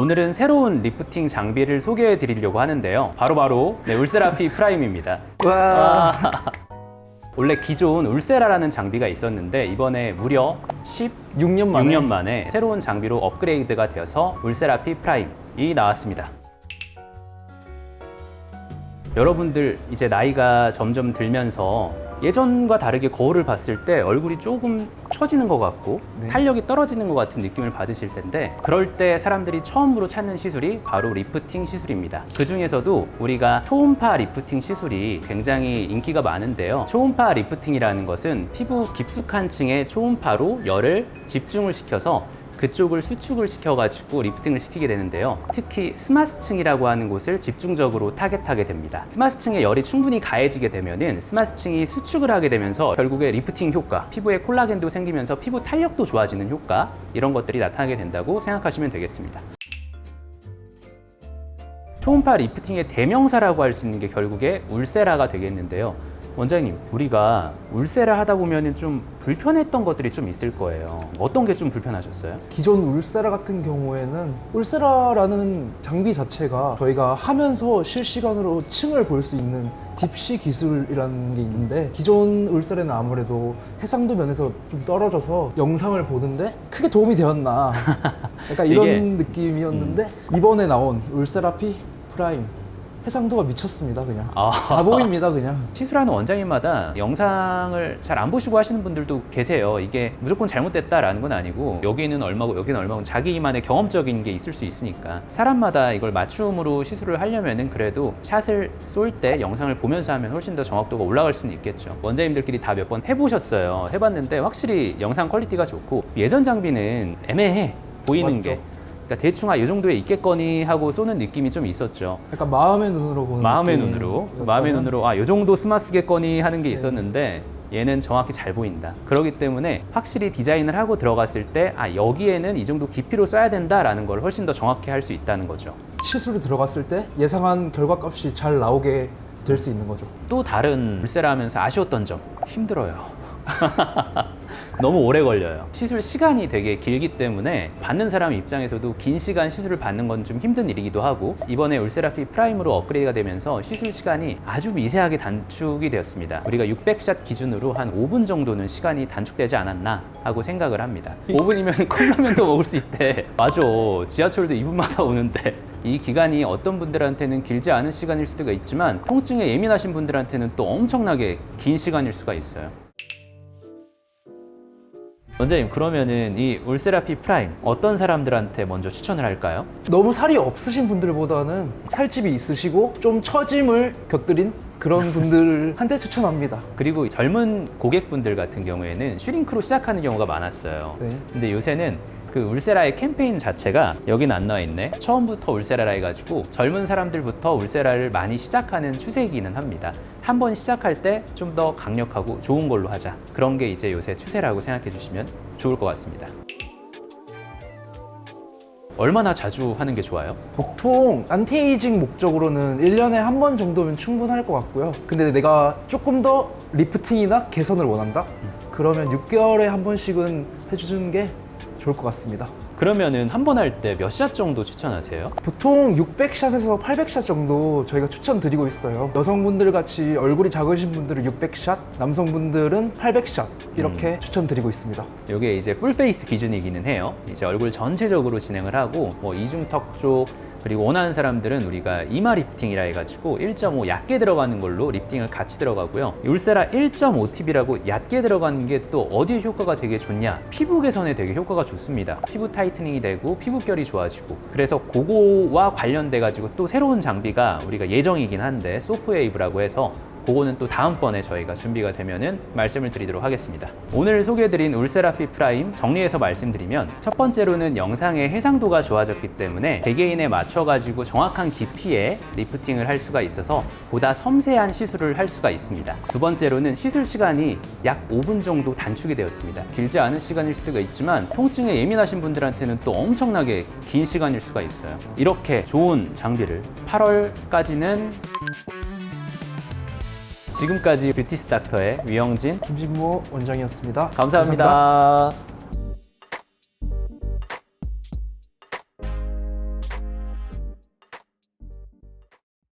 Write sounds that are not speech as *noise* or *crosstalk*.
오늘은 새로운 리프팅 장비를 소개해 드리려고 하는데요. 바로바로 네, 울세라피 *laughs* 프라임입니다. 와. *laughs* 원래 기존 울세라라는 장비가 있었는데 이번에 무려 6년 만에. 16년 만에 새로운 장비로 업그레이드가 되어서 울세라피 프라임이 나왔습니다. 여러분들 이제 나이가 점점 들면서 예전과 다르게 거울을 봤을 때 얼굴이 조금 처지는 것 같고 네. 탄력이 떨어지는 것 같은 느낌을 받으실 텐데 그럴 때 사람들이 처음으로 찾는 시술이 바로 리프팅 시술입니다. 그 중에서도 우리가 초음파 리프팅 시술이 굉장히 인기가 많은데요. 초음파 리프팅이라는 것은 피부 깊숙한 층에 초음파로 열을 집중을 시켜서 그쪽을 수축을 시켜가지고 리프팅을 시키게 되는데요. 특히 스마스층이라고 하는 곳을 집중적으로 타겟하게 됩니다. 스마스층에 열이 충분히 가해지게 되면은 스마스층이 수축을 하게 되면서 결국에 리프팅 효과, 피부에 콜라겐도 생기면서 피부 탄력도 좋아지는 효과 이런 것들이 나타나게 된다고 생각하시면 되겠습니다. 초음파 리프팅의 대명사라고 할 수 있는 게 결국에 울세라가 되겠는데요. 원장님, 우리가 울세라 하다 보면은 좀 불편했던 것들이 좀 있을 거예요. 어떤 게 좀 불편하셨어요? 기존 울세라 같은 경우에는 울세라라는 장비 자체가 저희가 하면서 실시간으로 층을 볼 수 있는 딥시 기술이라는 게 있는데 기존 울세라는 아무래도 해상도 면에서 좀 떨어져서 영상을 보는데 크게 도움이 되었나 *laughs* 약간 이런 이게- 느낌이었는데 이번에 나온 울세라피 프라임 해상도가 미쳤습니다 그냥 아. 다 보입니다 그냥 시술하는 원장님마다 영상을 잘 안 보시고 하시는 분들도 계세요. 이게 무조건 잘못됐다라는 건 아니고 여기는 얼마고 여기는 얼마고 자기만의 경험적인 게 있을 수 있으니까 사람마다 이걸 맞춤으로 시술을 하려면은 그래도 샷을 쏠 때 영상을 보면서 하면 훨씬 더 정확도가 올라갈 수는 있겠죠. 원장님들끼리 다 몇 번 해보셨어요. 해봤는데 확실히 영상 퀄리티가 좋고 예전 장비는 애매해 보이는 맞죠. 게. 그러니까 대충 아이 정도에 있겠거니 하고 쏘는 느낌이 좀 있었죠. 약간 마음의 눈으로 보는 마음의 느낌이었다면 눈으로 마음의 눈으로 아요 정도 스마스겠거니 하는 게 있었는데 얘는 정확히 잘 보인다. 그렇기 때문에 확실히 디자인을 하고 들어갔을 때 아 여기에는 이 정도 깊이로 써야 된다라는 걸 훨씬 더 정확히 할 수 있다는 거죠. 시술이 들어갔을 때 예상한 결과값이 잘 나오게 될 수 있는 거죠. 또 다른 물세라 하면서 아쉬웠던 점 힘들어요. *laughs* 너무 오래 걸려요. 시술 시간이 되게 길기 때문에 받는 사람 입장에서도 긴 시간 시술을 받는 건 좀 힘든 일이기도 하고 이번에 울세라피 프라임으로 업그레이드가 되면서 시술 시간이 아주 미세하게 단축이 되었습니다. 우리가 600샷 기준으로 한 5분 정도는 시간이 단축되지 않았나 하고 생각을 합니다. 5분이면 컵라면도 *laughs* 먹을 수 있대. 맞아. 지하철도 2분마다 오는데 이 기간이 어떤 분들한테는 길지 않은 시간일 수도 있지만 통증에 예민하신 분들한테는 또 엄청나게 긴 시간일 수가 있어요. 원장님 그러면은 이 울세라피 프라임 어떤 사람들한테 먼저 추천을 할까요? 너무 살이 없으신 분들보다는 살집이 있으시고 좀 처짐을 곁들인 그런 *laughs* 분들한테 추천합니다. 그리고 젊은 고객분들 같은 경우에는 슈링크로 시작하는 경우가 많았어요. 네. 근데 요새는 그 울세라의 캠페인 자체가 여긴 안 나와 있네. 처음부터 울세라라 해가지고 젊은 사람들부터 울세라를 많이 시작하는 추세이기는 합니다. 한 번 시작할 때 좀 더 강력하고 좋은 걸로 하자. 그런 게 이제 요새 추세라고 생각해 주시면 좋을 것 같습니다. 얼마나 자주 하는 게 좋아요? 보통 안티에이징 목적으로는 1년에 한 번 정도면 충분할 것 같고요. 근데 내가 조금 더 리프팅이나 개선을 원한다? 그러면 6개월에 한 번씩은 해주는 게 좋을 것 같습니다. 그러면은 한 번 할 때 몇 샷 정도 추천하세요? 보통 600샷에서 800샷 정도 저희가 추천드리고 있어요. 여성분들 같이 얼굴이 작으신 분들은 600샷, 남성분들은 800샷 이렇게 추천드리고 있습니다. 이게 이제 풀페이스 기준이기는 해요. 이제 얼굴 전체적으로 진행을 하고 뭐 이중턱 쪽 그리고 원하는 사람들은 우리가 이마 리프팅이라 해가지고 1.5 얕게 들어가는 걸로 리프팅을 같이 들어가고요. 울세라 1.5팁이라고 얕게 들어가는 게 또 어디에 효과가 되게 좋냐? 피부 개선에 되게 효과가 좋습니다. 피부 타이트닝이 되고 피부결이 좋아지고 그래서 그거와 관련돼 가지고 또 새로운 장비가 우리가 예정이긴 한데 소프웨이브라고 해서 그거는 또 다음번에 저희가 준비가 되면은 말씀을 드리도록 하겠습니다. 오늘 소개해드린 울세라피 프라임 정리해서 말씀드리면 첫 번째로는 영상의 해상도가 좋아졌기 때문에 개개인에 맞춰가지고 정확한 깊이의 리프팅을 할 수가 있어서 보다 섬세한 시술을 할 수가 있습니다. 두 번째로는 시술 시간이 약 5분 정도 단축이 되었습니다. 길지 않은 시간일 수가 있지만 통증에 예민하신 분들한테는 또 엄청나게 긴 시간일 수가 있어요. 이렇게 좋은 장비를 8월까지는 지금까지 뷰티스 닥터의 위영진 김진모 원장이었습니다 감사합니다.